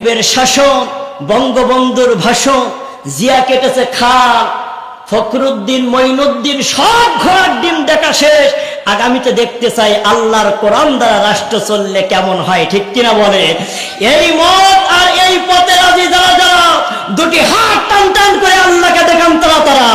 এর শাসন, বঙ্গবন্ধুর ভাষণ, জিয়া কেটেছে খাল, ফখরুদ্দিন, মঈনুদ্দিন, সব ঘোড়ার ডিম দেখা শেষ। আগামীতে দেখতে চাই আল্লাহর কোরআন দ্বারা রাষ্ট্র চললে কেমন হয়, ঠিক কিনা বলে? এই মত আর এই পথে রাজি যারা যারা, দুটি হাত টান টান করে আল্লাহকে দেখান তারা তারা।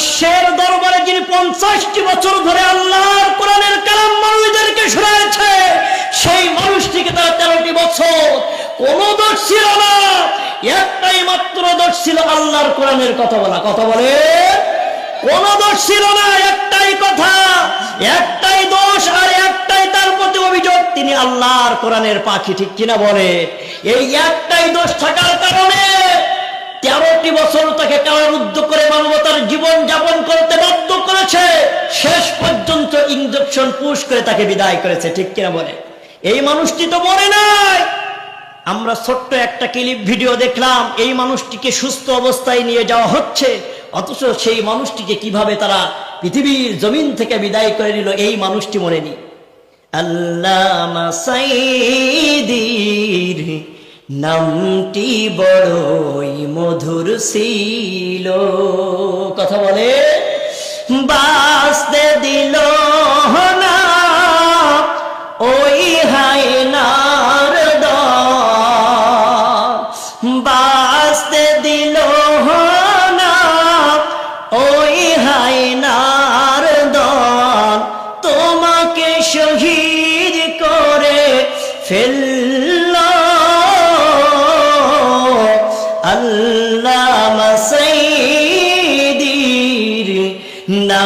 বিশ্বের দরবারে যিনি পঞ্চাশটি বছর ধরে আল্লাহর কোরআনের কালাম মানুষদেরকে শোনাচ্ছে সেই মানুষটিকে তারা তেরোটি বছর কোন দোষ ছিল না। একটাই মাত্র দোষ আল্লাহর কোরআনের কথা বলা। কথা বলে? কোন দোষ ছিল না, একটাই কথা। একটাই দোষ আর একটাই তার প্রতি অভিযোগ। তিনি আল্লাহর কোরআনের পাখি, ঠিক কিনা বলে? এই একটাই দোষ কারণে তেরোটি বছর তাকে কারারুদ্ধ করে মানবতার জীবন যাপন করতে বাধ্য করেছে। শেষ পর্যন্ত ইঞ্জেকশন পুশ করে তাকে বিদায় করেছে, ঠিক কিনা বলে? এই মানুষটি তো মরে নাই। আমরা ছোট্ট একটা ক্লিপ ভিডিও দেখলাম, এই মানুষটিকে সুস্থ অবস্থায় নিয়ে যাওয়া হচ্ছে। অথচ সেই মানুষটিকে কীভাবে তারা পৃথিবীর জমিন থেকে বিদায় করে নিল, এই মানুষটি মরেনি। সাইদির নামটি বড়ই মধুর ছিল। কথা বলে।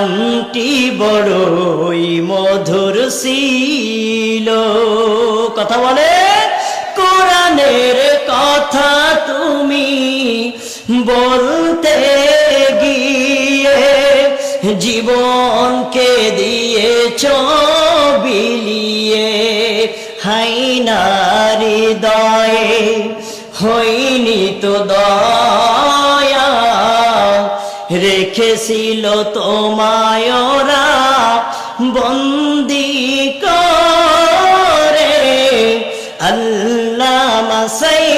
নামটি বড়ই মধুর ছিল। কথা বলে? কোরআনের কথা তুমি বলতে গিয়ে জীবনকে দিয়েছ বিলিয়ে। হাইনারি দয়ে হইনি রেখেছিল তোমায়রা বন্দি করে। আল্লাহ মাসাইদির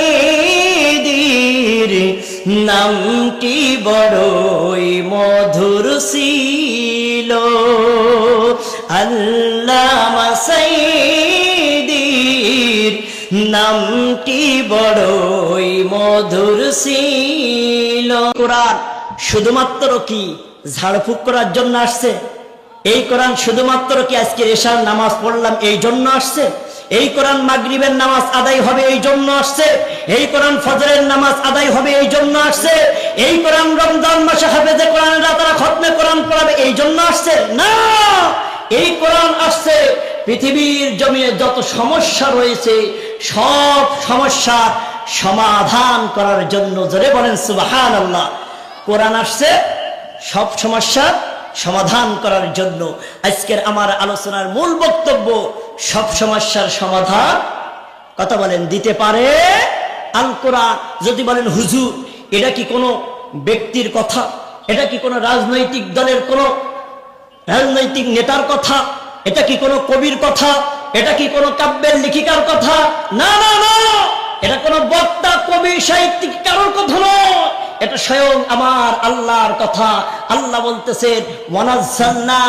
নামটি বড়ই মধুর ছিল। মাসাইদির নামটি বড়ই মধুর ছিল। কোরআন শুধুমাত্র কি ঝাড়ফুঁক করার জন্য আসছে? এই কোরআন শুধুমাত্র কি আজকে এশার নামাজ পড়লাম এই জন্য আসছে? এই কোরআন মাগরিবের নামাজ আদায় হবে এই জন্য আসছে? এই কোরআন ফজরের নামাজ আদায় হবে এই জন্য আসছে? এই কোরআন রমজান মাসে হাফেজে কোরআনরা তারা খতমে কোরআন পড়াবে এই জন্য আসছে? না! এই কোরআন আসছে, পৃথিবীর জমিনে যত সমস্যা রয়েছে, সব সমস্যা সমাধান করার জন্য জোরে বলেন সুবাহান আল্লাহ কোরআন আসছে, সব সমস্যার সমাধান করার জন্য। আজকের আমার আলোচনার মূল বক্তব্য, সব সমস্যার সমাধান। কথা বলেন, দিতে পারে আল কোরআন? যদি বলেন, হুজুর, এটা কি কোনো ব্যক্তির কথা? এটা কি কোনো রাজনৈতিক দলের কোনো রাজনৈতিক নেতার কথা? এটা কি কোনো কবির কথা? এটা কি কোনো কাব্যের লেখিকার কথা? না না না! এটা কোনো বক্তা, কবি, সাহিত্যিক কারোর কথা নয়। এটা স্বয়ং আমার আল্লাহর কথা। আল্লাহ বলতেছেন, ওয়ানাজ্জালনা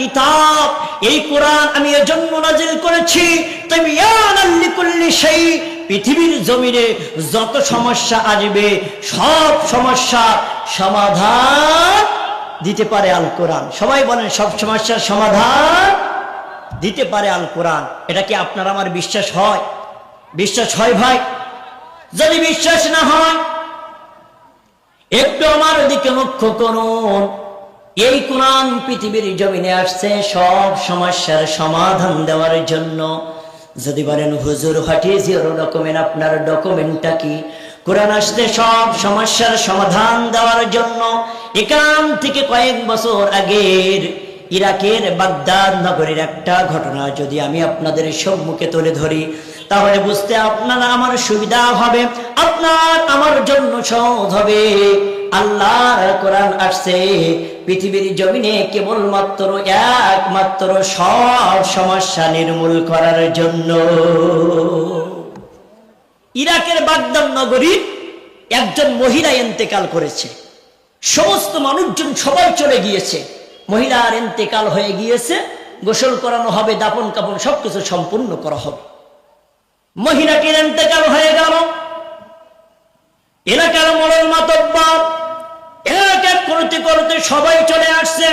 কিতাব। এই কোরআন আমি এজন্য নাজিল করেছি তাবিয়ানাল লিকুল্লি শাই পৃথিবীর জমিনে যত সমস্যা আসবে, সব সমস্যা সমাধান দিতে পারে আল কোরআন সবাই বলেন, সব সমস্যার সমাধান দিতে পারে আল কোরআন এটা কি আপনার আমার বিশ্বাস হয়? বিশ্বাস হয় ভাই? যদি বিশ্বাস না হয় একটু আমার দিকে লক্ষ্য করুন। এই কোরআন পৃথিবীর জমিনে আসছে সব সমস্যার সমাধান দেওয়ার জন্য। যদি বলেন, হুজুর হাটিয়েছি ওর ডকুমেন্ট আপনার ডকুমেন্টটা কি? কোরআন আসতে সব সমস্যার সমাধান দেওয়ার জন্য। এখান থেকে কয়েক বছর আগের ইরাকের বাগদাদ নগরীর একটা ঘটনা যদি আমি আপনাদের সম্মুখে তুলে ধরি তাহলে বুঝতে আপনার আমার সুবিধা হবে, আপনার আমার জন্য সহজ হবে। আল্লাহর কোরআন আসছে, পৃথিবীর জমিনে কেবলমাত্র একমাত্র সব সমস্যা নির্মূল করার জন্য। ইরাকের বাগদাদ নগরীর একজন মহিলা এন্তেকাল করেছে। সমস্ত মানুষজন সবাই চলে গিয়েছে। মহিলার এন্তেকাল হয়ে গিয়েছে, গোসল করানো হবে দাপন কাপন সবকিছু সম্পূর্ণ করা হবে। মহিলাটির এন্তেকাল হয়ে গেল? এলাকার মরণ মাতব্বর এক করতে করতে সবাই চলে আসছে।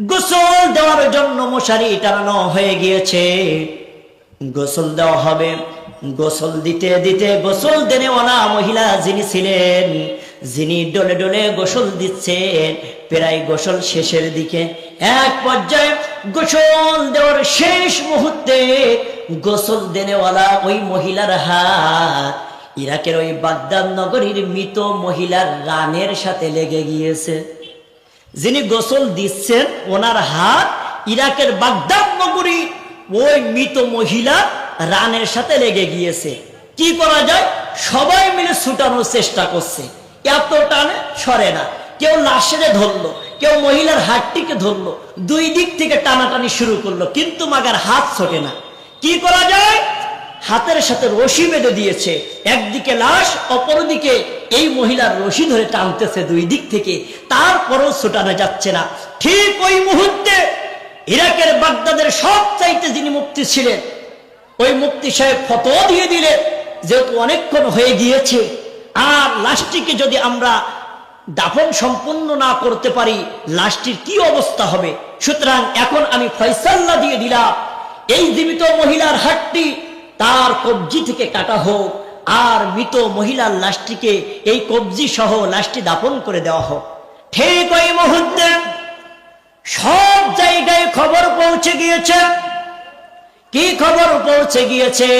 গোসল দেওয়ার জন্য মশারি টানানো হয়ে গিয়েছে। গোসল দেওয়া হবে। গোসল দিতে দিতে গোসল দেনেওয়ালা মহিলা যিনি ছিলেন, যিনি ডলে ডলে গোসল দিচ্ছেন, প্রায় গোসল শেষের দিকে এক পর্যায়ে গোসল দেওয়ার শেষ মুহূর্তে গোসল দেনেওয়ালা ওই মহিলার হাত। ইরাকের ওই বাগদাদ নগরীর মৃত মহিলার রানের সাথে লেগে গিয়েছে। যিনি গোসল দিচ্ছেন, ওনার হাত ইরাকের বাগদাদ নগরী ওই মৃত মহিলা রানের সাথে লেগে গিয়েছে। কি করা যায়? সবাই মিলে ছুটানোর চেষ্টা করছে। এত টানে সরে না। কেউ লাশেরে ধরলো, কেউ মহিলার হাতটিকে ধরলো, দুই দিক থেকে টানাটানি শুরু করল, কিন্তু মাগার হাত ছোটে না। কি করা যায়? হাতের সাথে রশি বেঁধে দিয়েছে। একদিকে লাশ, অপরদিকে এই মহিলার রশি ধরে টানতেছে দুই দিক থেকে। তারপরও ছুটানো যাচ্ছে না। ঠিক ওই মুহূর্তে ইরাকের বাগদাদের সব চাইতে যিনি মুক্তি ছিলেন, ওই মুক্তি সাহেব ফটো দিয়ে দিলেন যেহেতু অনেকক্ষণ হয়ে গিয়েছে। আর লাশটিকে যদি আমরা দাফন সম্পূর্ণ না করতে পারি, লাশটির কি অবস্থা হবে? সুতরাং এখন আমি ফয়সাল্লা দিয়ে দিলাম। এই জীবিত মহিলার হাতটি তার কবজি থেকে কাটা হোক, আর মৃত মহিলার লাশটিকে এই কবজি সহ লাশটি দাপন করে দেওয়া হোক। ঠিক ওই মুহূর্তে সব জায়গায় খবর পৌঁছে গিয়েছে। কি খবর পৌঁছে গিয়েছে?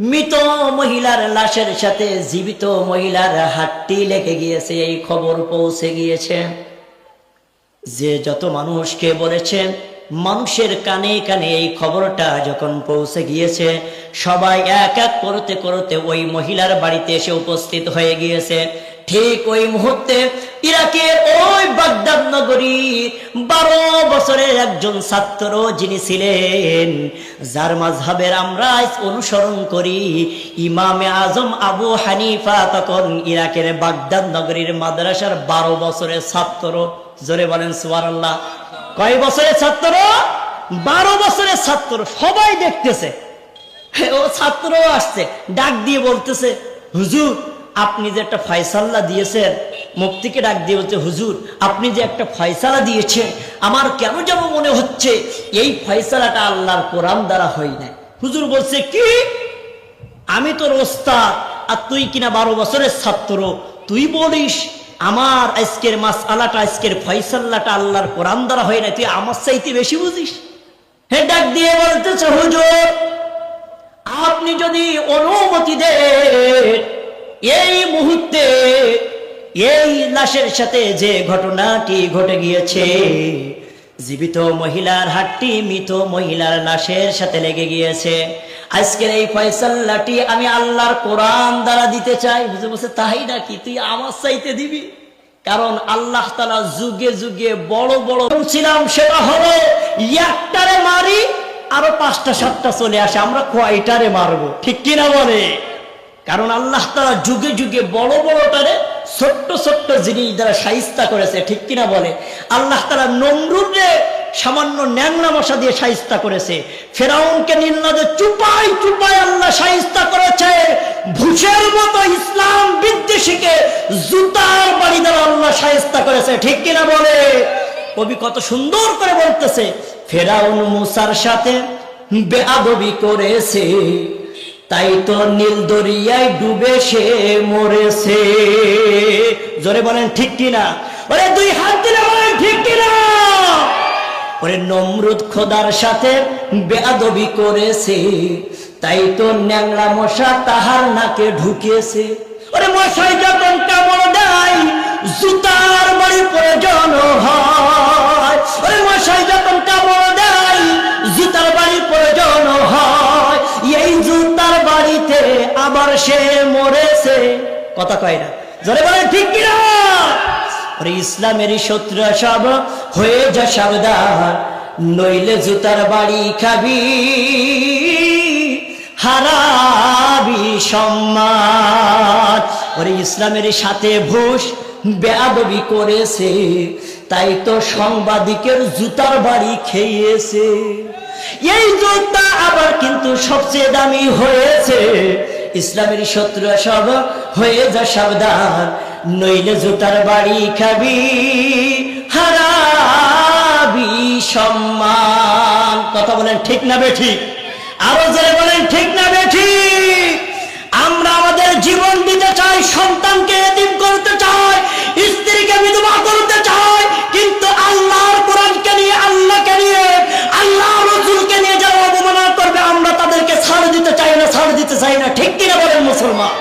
মৃত মহিলার লাশের সাথে জীবিত মহিলার হাতটি লেগে গিয়েছে, এই খবর পৌঁছে গিয়েছে। যে যত মানুষকে বলেছে মানুষের কানে কানে এই খবরটা যখন পৌঁছে গিয়েছে, সবাই এক এক করতে করতে ওই মহিলার বাড়িতে এসে উপস্থিত হয়ে গিয়েছে। ঠিক ওই মুহূর্তে ইরাকের ওই বাগদাদ নগরী বারো বছরের একজন ছাত্র যিনি ছিলেন, যার মাঝহাবের আমরা অনুসরণ করি, ইমামে আজম আবু হানিফা তখন ইরাকের বাগদাদ নগরীর মাদ্রাসার বারো বছরের ছাত্র। জোরে বলেন সুবহানাল্লাহ। কয় বছরের ছাত্র? বারো বছরের ছাত্র, সবাই দেখতেছে। ও ছাত্রও আসছে, ডাক দিয়ে বলতেছে, হুজুর, আপনি যে একটা ফয়সাল্লা দিয়েছেন মুক্তিকে ডাক দিয়ে বলছে, হুজুর, আপনি যে একটা ফয়সালা দিয়েছেন, আমার কেন যেন মনে হচ্ছে এই ফয়সালাটা আল্লাহর কোরআন দ্বারা হয় না হুজুর বলছে, কি? আমি তোর ওস্তাদ, আর তুই কিনা বারো বছরের ছাত্র, তুই বলিস আমার আজকের মাস আলাটা আজকের ফয়সাল্লাটা আল্লাহর কোরআন দ্বারা হয় না। তুই আমার চাইতে বেশি বুঝিস? হে ডাক দিয়ে বলতেছে, হুজুর, আপনি যদি অনুমতি দেন, এই মুহূর্তে এই লাশের সাথে যে ঘটনাটি ঘটে গিয়েছে, জীবিত মহিলার হাতটি মৃত মহিলার লাশের সাথে লেগে গিয়েছে আজকের এই ফয়সাল্লাটি আমি আল্লাহর কোরআন দ্বারা দিতে চাই। বুঝে বসে তাই নাকি? তুই আমার চাইতে দিবি? কারণ আল্লাহ তালা যুগে যুগে বড় বড় ছিলাম সেটা হলো একটারে মারি, আরও পাঁচটা, সাতটা চলে আসে, আমরা কয়টারে মারবো? ঠিক কিনা বলে? কারণ আল্লাহ তারা যুগে যুগে বড় বড়টারে, ছোট্ট ছোট্ট জিনিস দ্বারা সাইস্তা করেছে, ঠিক কিনা বলে? আল্লাহ তারা নমরুদে সামান্য ন্যাংরা মশা দিয়ে সাইস্তা করেছে। ফেরাউনকে নির্লজে চুপাই চুপাই আল্লাহ সাইস্তা করেছে। ভুষের মতো ইসলাম বিদ্বেষীকে জুতার বাড়ি দ্বারা আল্লাহ সাইস্তা করেছে। ঠিক কিনা বলে? কবি কত সুন্দর করে বলতেছে, ফেরাউন মুসার সাথে বেআবি করেছে, তাই তো নীল দরিয়ায় ডুবে সে মরেছে। জোরে বলেন, ঠিক কিনা? ওরে দুই হাত দিলে বলেন, ঠিক কিনা? ওরে নমরুদ খোদার সাথে বেআবি করেছে, তাই তো ন্যাংরা মশা তাহার নাকে ঢুকেছে ওরে মশাই যখন কামড় দেয়, জুতার বাড়ি প্রয়োজন হয়। ওরে মশাই যখন কামড় দেয়, জুতার বাড়ি প্রয়োজন হয়। এই জুতা আবার সে মরেছে। কথা কয় না। জোরে বলে ঠিক কিনা? ওরে ইসলামেরই শত্রু সব হয়ে যা সাবধান, নইলে জুতার বাড়ি খাবি। হারাবি সম্মান। ওরে ইসলামের সাথে ভুষ বেয়াদবি করেছে, তাই তো সাংবাদিকের জুতার বাড়ি খেয়েছে। এই জুতা আবার কিন্তু সবচেয়ে দামি হয়েছে। ইসলামের শত্রু সব হয়ে যা সাবধান নইলে জুতার বাড়ি খাবি, হারাবি সম্মান। কথা বলেন ঠিক না বে ঠিক আরও যারা বলেন ঠিক না বে ঠিক আমরা আমাদের জীবন দিতে চাই, সন্তানকে এতিম করতে চাই, স্ত্রীকে বিধবা করতে চাই, কিন্তু আল্লাহর কোরআনকে নিয়ে, আল্লাহকে নিয়ে আল্লাহ রসুলকে নিয়ে যারা অবমাননা করবে, আমরা তাদেরকে ছাড় দিতে চাই না, ছাড় দিতে চাই না। ঠিক কিনা বলেন মুসলমান?